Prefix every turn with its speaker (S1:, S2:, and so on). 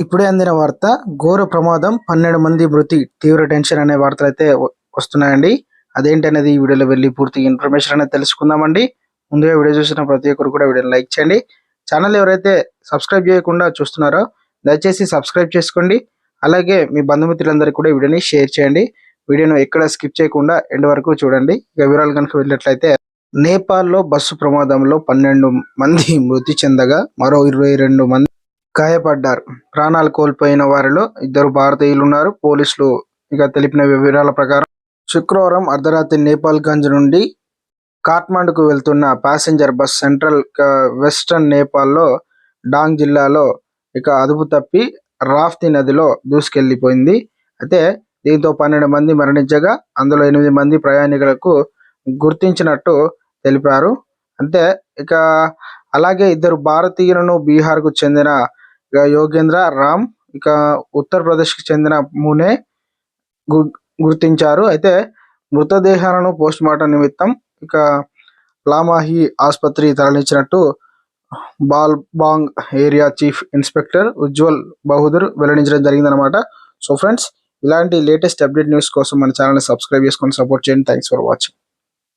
S1: ఇప్పుడే అందిన వార్త ఘోర ప్రమాదం పన్నెండు మంది మృతి తీవ్ర టెన్షన్ అనే వార్తలు అయితే వస్తున్నాయండి. అదేంటి అనేది ఈ వీడియోలో వెళ్ళి పూర్తి ఇన్ఫర్మేషన్ అనేది తెలుసుకుందామండి. ముందుగా వీడియో చూసిన ప్రతి ఒక్కరు కూడా వీడియోని లైక్ చేయండి. ఛానల్ ఎవరైతే సబ్స్క్రైబ్ చేయకుండా చూస్తున్నారో దయచేసి సబ్స్క్రైబ్ చేసుకోండి. అలాగే మీ బంధుమిత్రులందరికీ కూడా వీడియోని షేర్ చేయండి. వీడియోను ఎక్కడ స్కిప్ చేయకుండా ఎండ్ వరకు చూడండి. ఇక వివరాలు కనుక వెళ్ళినట్లయితే నేపాల్లో బస్సు ప్రమాదంలో పన్నెండు మంది మృతి చెందగా మరో ఇరవై రెండు మంది గాయపడ్డారు. ప్రాణాలు కోల్పోయిన వారిలో ఇద్దరు భారతీయులు ఉన్నారు పోలీసులు ఇక తెలిపిన వివరాల ప్రకారం శుక్రవారం అర్ధరాత్రి నేపాల్గంజ్ నుండి కాఠ్మండుకు వెళ్తున్న ప్యాసింజర్ బస్ సెంట్రల్ వెస్టర్న్ నేపాల్లో డాంగ్ జిల్లాలో ఇక అదుపు తప్పి రాఫ్తి నదిలో దూసుకెళ్ళిపోయింది. అయితే దీంతో పన్నెండు మంది మరణించగా అందులో ఎనిమిది మంది ప్రయాణికులకు గుర్తించినట్టు తెలిపారు. అంతే ఇక అలాగే ఇద్దరు భారతీయులను బీహార్కు చెందిన యోగేంద్ర రామ్ ఇక ఉత్తరప్రదేశ్కి చెందిన మునే గు- గుర్తించారు. అయితే మృతదేహాలను పోస్ట్ మార్టం నిమిత్తం ఇక లామాహి ఆసుపత్రి తరలించినట్టు Bhalubang area chief inspector Ujjwal Bahadur వెల్లడించడం జరిగిందనమాట సో ఫ్రెండ్స్ ఇలాంటి లేటెస్ట్ అప్డేట్ న్యూస్ కోసం మన ఛానల్ సబ్స్క్రైబ్ చేసుకొని సపోర్ట్ చేయండి. Thanks for watching.